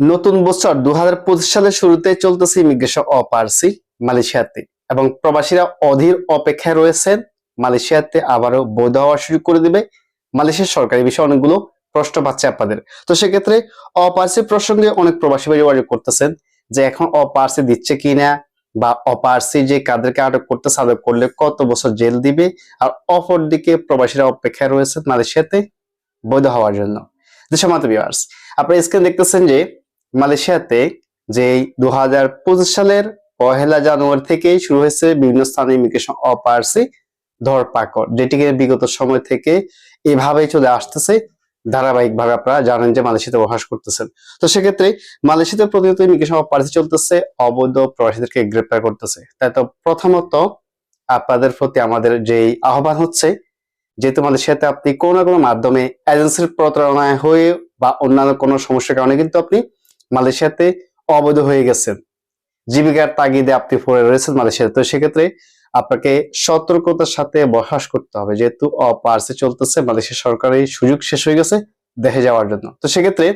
নতুন বছর দু সালের শুরুতে চলতেছে ইমিগ্রেশন অপারসি মালয়েশিয়াতে এবং প্রবাসীরা অধীর অপেক্ষায় রয়েছেন। মালয়েশিয়াতে আবারও বৈধ হওয়া শুরু করে দিবে। মালয়েশিয়ার সরকারি বিষয়ে অনেকগুলো প্রশ্ন পাচ্ছে আপনাদের। তো সেক্ষেত্রে অপারসি প্রসঙ্গে অনেক প্রবাসী যোগাযোগ করতেছেন যে এখন অপারসি দিচ্ছে কিনা বা অপারসি যে কাদেরকে আটক করতেছে আটক করলে কত বছর জেল দিবে আর অপর দিকে প্রবাসীরা অপেক্ষায় রয়েছেন মালয়েশিয়াতে বৈধ হওয়ার জন্য। আপনারা স্ক্রিন দেখতেছেন যে মালয়েশিয়াতে যে দু হাজার পঁচিশ সালের পহেলা জানুয়ারি থেকেই শুরু হয়েছে বিভিন্ন স্থানে ইমিগ্রেশন অপারসি ধরপাকড়, যেটিকে বিগত সময় থেকে এভাবেই চলে আসতেছে। ধারাবাহিক ভাবে আপনারা জানেন যে মালয়েশিয়াতে বসবাস করতেছেন। তো সেক্ষেত্রে মালয়েশিয়াতে প্রতিনিয়ত ইমিগ্রেশন অপারসি চলতেছে, অবৈধ প্রবাসীদেরকে গ্রেপ্তার করতেছে। তাই তো প্রথমত আপনাদের প্রতি আমাদের যেই আহ্বান হচ্ছে, যেহেতু মালয়েশিয়াতে আপনি কোনো না কোনো মাধ্যমে এজেন্সির প্রতারণায় হয়ে বা অন্যান্য কোনো সমস্যার কারণে কিন্তু আপনি মালয়েশিয়াতে অবৈধ হয়ে গেছেন জীবিকার তাগিদে আপনি পড়ে রয়েছেন মালয়েশিয়াতে। তো সেক্ষেত্রে আপনাকে সতর্কতার সাথে বসবাস করতে হবে। যেহেতু অপারসে চলতেছে, মালয়েশিয়া সরকারের সুযোগ শেষ হয়ে গেছে দেখে যাওয়ার জন্য। তো সেক্ষেত্রে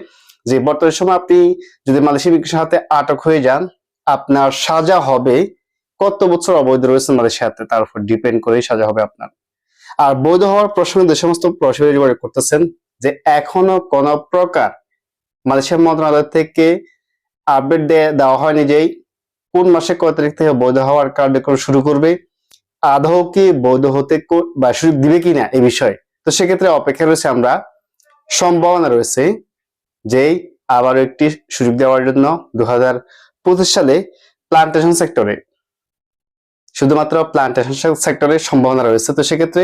যে বর্তমান সময় আপনি যদি মালয়েশিয়া বিকাশের হাতে আটক হয়ে যান, আপনার সাজা হবে কত বছর অবৈধ রয়েছেন মালয়েশিয়াতে, তার উপর ডিপেন্ড করেই সাজা হবে আপনার। আর বৈধ হওয়ার প্রসঙ্গে যে সমস্ত প্রশ্ন করতেছেন, যে এখনও কোন প্রকার মালয়েশিয়া মন্ত্রণালয় থেকে আপডেট দেওয়া হয়নি যে কোন মাসে কয় তারিখ থেকে বৈধ হওয়ার কার্যক্রম শুরু করবে। আদৌ কি বৈধ হতে বা সুযোগ দিবে কিনা এই বিষয়ে। তো সেক্ষেত্রে অপেক্ষা রয়েছে আমরা সম্ভাবনা রয়েছে যে আবারও একটি সুযোগ দেওয়ার জন্য দু হাজার পঁচিশ সালে প্লান্টেশন সেক্টরে শুধুমাত্র প্লান্টেশন সেক্টরে সম্ভাবনা রয়েছে। তো সেক্ষেত্রে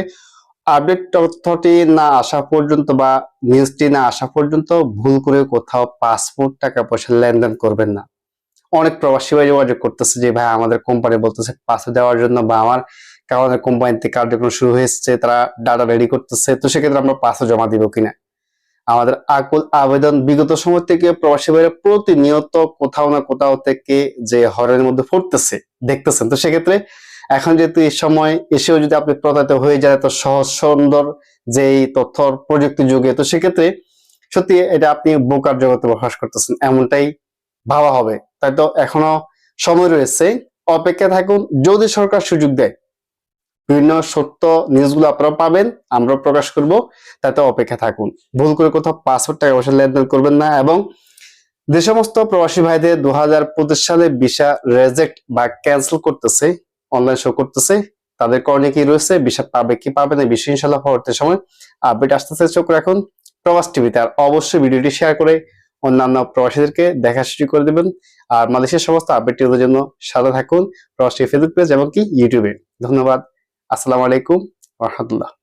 আপডেট তথ্যটি না আসা পর্যন্ত বা নিউজটি না আসা পর্যন্ত ভুল করে কোথাও পাসপোর্ট টাকা পয়সা লেনদেন করবেন না। অনেক প্রবাসী ভাই যোগাযোগ করতেছে যে, ভাই, আমাদের কোম্পানি বলতেছে পাসপোর্ট দেওয়ার জন্য বা আমার কারণে কোম্পানিতে কার্যক্রম শুরু হয়েছে, তারা ডাটা রেডি করতেছে। তো সেক্ষেত্রে আমরা পাসপোর্ট জমা দিব কিনা? আমাদের আকুল আবেদন বিগত সময় থেকে প্রবাসী ভাইরা প্রতিনিয়ত কোথাও না কোথাও থেকে যে হরের মধ্যে পড়তেছে, দেখতেছেন। তো সেক্ষেত্রে এখন যেহেতু এই সময় এসেও যদি আপনি প্রতারিত হয়ে যায় তো সহজ, সুন্দর যে এই তথ্য প্রযুক্তি যুগে, তো সেক্ষেত্রে সত্যি এটা আপনি বোকার জগতে বসবাস করতেছেন, এমনটাই ভাবা হবে। তাই তো এখনও সময় রয়েছে অপেক্ষা থাকুন, যদি সরকার সুযোগ দেয়, বিভিন্ন সত্য নিউজগুলো আপনারা পাবেন, আমরাও প্রকাশ করব, তাই তো অপেক্ষা থাকুন। ভুল করে কোথাও পাসপোর্ট টাকা পয়সা লেনদেন করবেন না এবং যে সমস্ত প্রবাসী ভাইদের দু হাজার পঁচিশ সালে ভিসা রেজেক্ট বা ক্যান্সেল করতেছে অনলাইন শো করতেছে। তাদের করণে কি রয়েছে? বিষয় পাবে কি পাবে না বিশ্ব ইনশাল্লাহ পরবর্তী সময় আপডেট আসতেছে চোখ রাখুন। প্রবাস টিভিতে আর অবশ্যই ভিডিওটি শেয়ার করে অন্যান্য প্রবাসীদেরকে দেখা শুরু করে দেবেন। আর মালয়েশিয়ার সমস্ত আপডেটগুলোর জন্য সাথে থাকুন প্রবাস ফেসবুক পেজ এবং কি ইউটিউবে ধন্যবাদ। আসসালামু আলাইকুম। রহমতুল্লাহ।